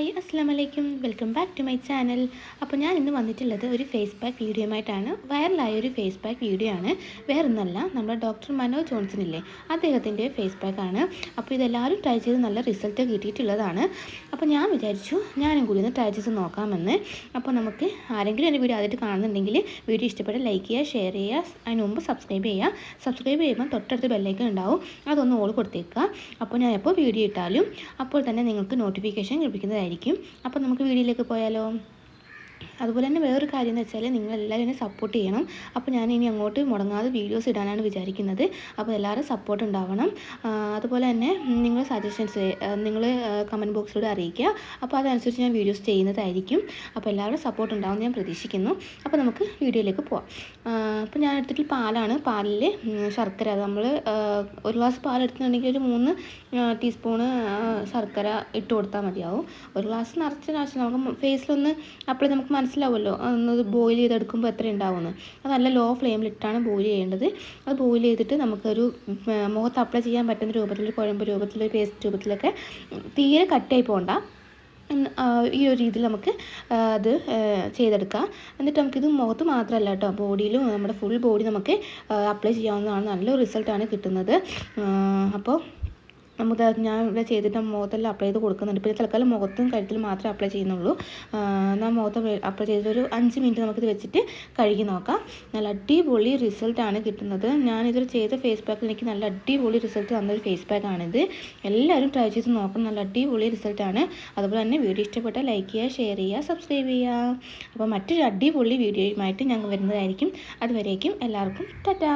Hi അസ്സാം വലൈക്കും welcome back to my channel. അപ്പോൾ ഞാൻ ഇന്ന് വന്നിട്ടുള്ളത് ഒരു ഫേസ് പാക്ക് വീഡിയോയുമായിട്ടാണ്. വൈറലായ ഒരു ഫേസ് പാക്ക് വീഡിയോ ആണ് വേറൊന്നല്ല നമ്മുടെ ഡോക്ടർ മനോജ് ജോൺസൺ ഇല്ലേ അദ്ദേഹത്തിന്റെ ഫേസ് പാക്കാണ് അപ്പോൾ ഇതെല്ലാവരും ട്രൈ ചെയ്ത് നല്ല റിസൾട്ട് കിട്ടിയിട്ടുള്ളതാണ്. അപ്പോൾ ഞാൻ വിചാരിച്ചു ഞാനും കൂടി ഒന്ന് ട്രൈ ചെയ്ത് നോക്കാമെന്ന്. അപ്പോൾ നമുക്ക് ആരെങ്കിലും എന്റെ വീഡിയോ ആദ്യമായിട്ട് കാണുന്നുണ്ടെങ്കിൽ വീഡിയോ ഇഷ്ടപ്പെട്ട ലൈക്ക് ചെയ്യുക ഷെയർ ചെയ്യുക അതിന് മുമ്പ് സബ്സ്ക്രൈബ് ചെയ്യുക. സബ്സ്ക്രൈബ് ചെയ്യുമ്പോൾ തൊട്ടടുത്ത് ബെല്ലൈക്കൺ ഉണ്ടാവും. അതൊന്ന് ഓൾ കൊടുത്തേക്കുക. അപ്പോൾ ഞാൻ എപ്പോൾ വീഡിയോ ഇട്ടാലും അപ്പോൾ തന്നെ നിങ്ങൾക്ക് നോട്ടിഫിക്കേഷൻ ലഭിക്കുന്നതായിരിക്കും. അപ്പോൾ നമുക്ക് വീഡിയോയിലേക്ക് പോയാലോ? അതുപോലെ തന്നെ വേറൊരു കാര്യം എന്ന് വെച്ചാൽ നിങ്ങളെല്ലാവരും എന്നെ സപ്പോർട്ട് ചെയ്യണം. അപ്പോൾ ഞാൻ ഇനി അങ്ങോട്ട് മുടങ്ങാതെ വീഡിയോസ് ഇടാനാണ് വിചാരിക്കുന്നത്. അപ്പോൾ എല്ലാവരും സപ്പോർട്ട് ഉണ്ടാവണം. അതുപോലെ തന്നെ നിങ്ങൾ സജഷൻസ് നിങ്ങൾ കമന്റ് ബോക്സിലൂടെ അറിയിക്കുക. അപ്പോൾ അതനുസരിച്ച് ഞാൻ വീഡിയോസ് ചെയ്യുന്നതായിരിക്കും. അപ്പോൾ എല്ലാവരും സപ്പോർട്ട് ഉണ്ടാവും ഞാൻ പ്രതീക്ഷിക്കുന്നു. അപ്പോൾ നമുക്ക് വീഡിയോയിലേക്ക് പോവാം. അപ്പോൾ ഞാൻ എടുത്തിട്ട് പാലാണ്. പാലിൽ ശർക്കര. നമ്മൾ ഒരു ഗ്ലാസ് പാൽ എടുത്തിട്ടുണ്ടെങ്കിൽ ഒരു മൂന്ന് ടീസ്പൂണ് ശർക്കര ഇട്ട് കൊടുത്താൽ മതിയാവും. ഒരു ഗ്ലാസ് നിറച്ച ആവശ്യം നമുക്ക് ഫേസിലൊന്ന് അപ്പോഴേ നമുക്ക് മനസ്സിലാവുമല്ലോ? അത് ബോയിൽ ചെയ്തെടുക്കുമ്പോൾ എത്ര ഉണ്ടാവുമെന്ന്. അത് നല്ല ലോ ഫ്ലെയിമിലിട്ടാണ് ബോയിൽ ചെയ്യേണ്ടത്. അത് ബോയിൽ ചെയ്തിട്ട് നമുക്കൊരു മുഖത്ത് അപ്ലൈ ചെയ്യാൻ പറ്റുന്ന രൂപത്തിൽ കുഴമ്പ് രൂപത്തിൽ പേസ്റ്റ് രൂപത്തിലൊക്കെ തീരെ കട്ടായി പോകണ്ട ഈ ഒരു രീതിയിൽ നമുക്ക് അത് ചെയ്തെടുക്കാം. എന്നിട്ട് നമുക്കിത് മുഖത്ത് മാത്രമല്ല കേട്ടോ ബോഡിയിലും നമ്മുടെ ഫുൾ ബോഡി നമുക്ക് അപ്ലൈ ചെയ്യാവുന്നതാണ്. നല്ല റിസൾട്ടാണ് കിട്ടുന്നത്. അപ്പോൾ നമുക്ക് ഞാൻ ഇവിടെ ചെയ്തിട്ട് മുഖത്തെല്ലാം അപ്ലൈ ചെയ്ത് കൊടുക്കുന്നുണ്ട്. പിന്നെ തൽക്കാലം മുഖത്തും കഴുത്തിലും മാത്രമേ അപ്ലൈ ചെയ്യുന്നുള്ളൂ. എന്നാൽ മുഖത്ത് അപ്ലൈ ചെയ്തിട്ട് ഒരു അഞ്ച് മിനിറ്റ് നമുക്കിത് വെച്ചിട്ട് കഴുകി നോക്കാം. നല്ല അടിപൊളി റിസൾട്ടാണ് കിട്ടുന്നത്. ഞാനിതൊരു ചെയ്ത ഫേസ് പാക്കിൽ എനിക്ക് നല്ല അടിപൊളി റിസൾട്ട് തന്നൊരു ഫേസ് പാക്കാണിത് എല്ലാവരും ട്രൈ ചെയ്ത് നോക്കണം. നല്ല അടിപൊളി റിസൾട്ടാണ് അതുപോലെ തന്നെ വീഡിയോ ഇഷ്ടപ്പെട്ടാൽ ലൈക്ക് ചെയ്യുക ഷെയർ ചെയ്യുക സബ്സ്ക്രൈബ് ചെയ്യുക. അപ്പോൾ മറ്റൊരു അടിപൊളി വീഡിയോയുമായിട്ട് ഞങ്ങൾ വരുന്നതായിരിക്കും. അതുവരേക്കും എല്ലാവർക്കും ടാറ്റാ!